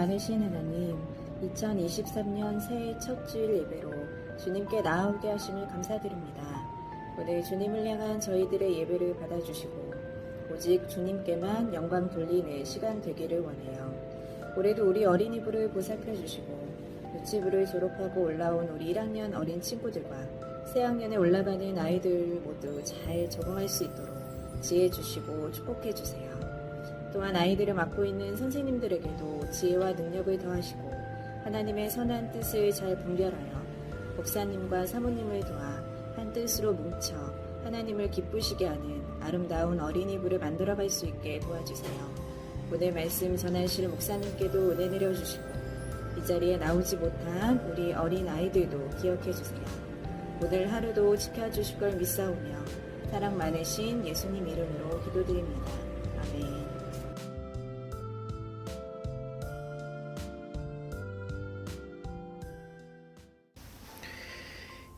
많으신 하나님, 2023년 새해 첫 주일 예배로 주님께 나아오게 하심을 감사드립니다. 오늘 주님을 향한 저희들의 예배를 받아주시고, 오직 주님께만 영광 돌리는 시간 되기를 원해요. 올해도 우리 어린이부를 보살펴 주시고, 유치부를 졸업하고 올라온 우리 1학년 어린 친구들과 새학년에 올라가는 아이들 모두 잘 적응할 수 있도록 지혜 주시고 축복해 주세요. 또한 아이들을 맡고 있는 선생님들에게도 지혜와 능력을 더하시고 하나님의 선한 뜻을 잘 분별하여 목사님과 사모님을 도와 한 뜻으로 뭉쳐 하나님을 기쁘시게 하는 아름다운 어린이부를 만들어갈 수 있게 도와주세요. 오늘 말씀 전하실 목사님께도 은혜 내려주시고 이 자리에 나오지 못한 우리 어린 아이들도 기억해 주세요. 오늘 하루도 지켜주실 걸 믿사오며 사랑 많으신 예수님 이름으로 기도드립니다.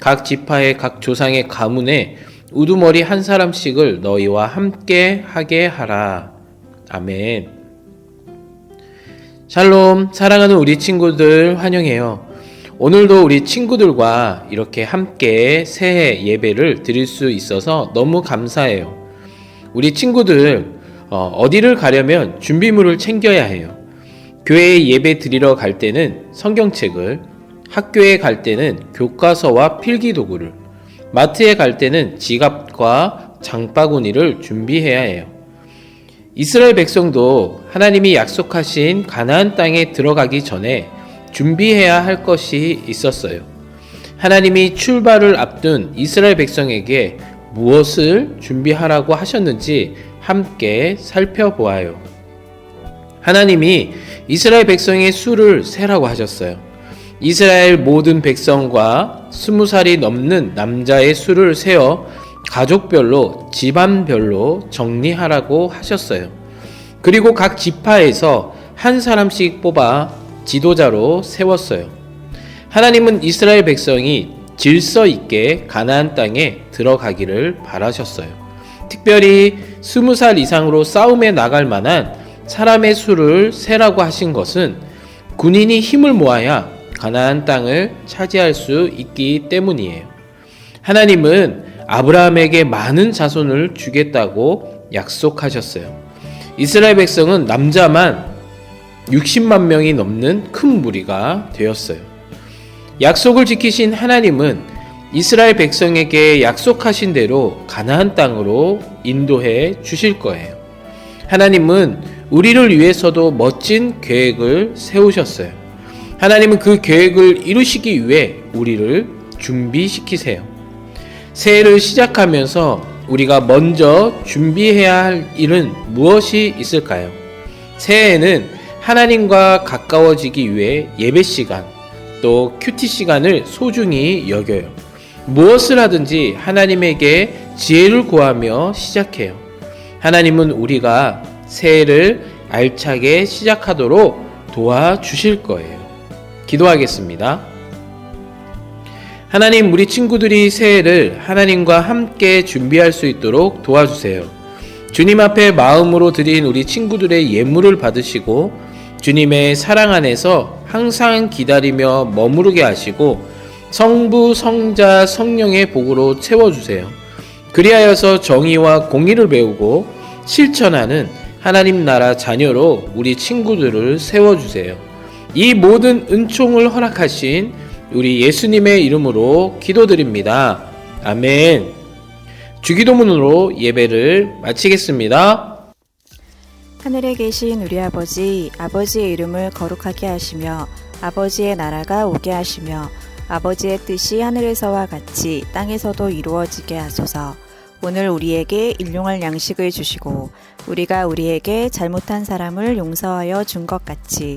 각 지파의 각 조상의 가문에 우두머리 한 사람씩을 너희와 함께 하게 하라. 아멘. 샬롬, 사랑하는 우리 친구들 환영해요. 오늘도 우리 친구들과 이렇게 함께 새해 예배를 드릴 수 있어서 너무 감사해요. 우리 친구들, 어, 디를 가려면 준비물을 챙겨야 해요. 교회에 예배 드리러 갈 때는 성경책을, 학교에 갈 때는 교과서와 필기 도구를, 마트에 갈 때는 지갑과 장바구니를 준비해야 해요. 이스라엘 백성도 하나님이 약속하신 가나안 땅에 들어가기 전에 준비해야 할 것이 있었어요. 하나님이 출발을 앞둔 이스라엘 백성에게 무엇을 준비하라고 하셨는지 함께 살펴보아요. 하나님이 이스라엘 백성의 수를 세라고 하셨어요. 이스라엘 모든 백성과 스무 살이 넘는 남자의 수를 세어 가족별로 집안별로 정리하라고 하셨어요. 그리고 각 지파에서 한 사람씩 뽑아 지도자로 세웠어요. 하나님은 이스라엘 백성이 질서 있게 가나안 땅에 들어가기를 바라셨어요. 특별히 스무 살 이상으로 싸움에 나갈 만한 사람의 수를 세라고 하신 것은 군인이 힘을 모아야 가나안 땅을 차지할 수 있기 때문이에요. 하나님은 아브라함에게 많은 자손을 주겠다고 약속하셨어요. 이스라엘 백성은 남자만 60만 명이 넘는 큰 무리가 되었어요. 약속을 지키신 하나님은 이스라엘 백성에게 약속하신 대로 가나안 땅으로 인도해 주실 거예요. 하나님은 우리를 위해서도 멋진 계획을 세우셨어요. 하나님은 그 계획을 이루시기 위해 우리를 준비시키세요. 새해를 시작하면서 우리가 먼저 준비해야 할 일은 무엇이 있을까요? 새해에는 하나님과 가까워지기 위해 예배 시간, 또 큐티 시간을 소중히 여겨요. 무엇을 하든지 하나님에게 지혜를 구하며 시작해요. 하나님은 우리가 새해를 알차게 시작하도록 도와주실 거예요. 기도하겠습니다. 하나님, 우리 친구들이 새해를 하나님과 함께 준비할 수 있도록 도와주세요. 주님 앞에 마음으로 드린 우리 친구들의 예물을 받으시고 주님의 사랑 안에서 항상 기다리며 머무르게 하시고 성부, 성자, 성령의 복으로 채워주세요. 그리하여서 정의와 공의를 배우고 실천하는 하나님 나라 자녀로 우리 친구들을 세워주세요. 이 모든 은총을 허락하신 우리 예수님의 이름으로 기도드립니다. 아멘. 주기도문으로 예배를 마치겠습니다. 하늘에 계신 우리 아버지, 아버지의 이름을 거룩하게 하시며 아버지의 나라가 오게 하시며 아버지의 뜻이 하늘에서와 같이 땅에서도 이루어지게 하소서. 오늘 우리에게 일용할 양식을 주시고 우리가 우리에게 잘못한 사람을 용서하여 준 것 같이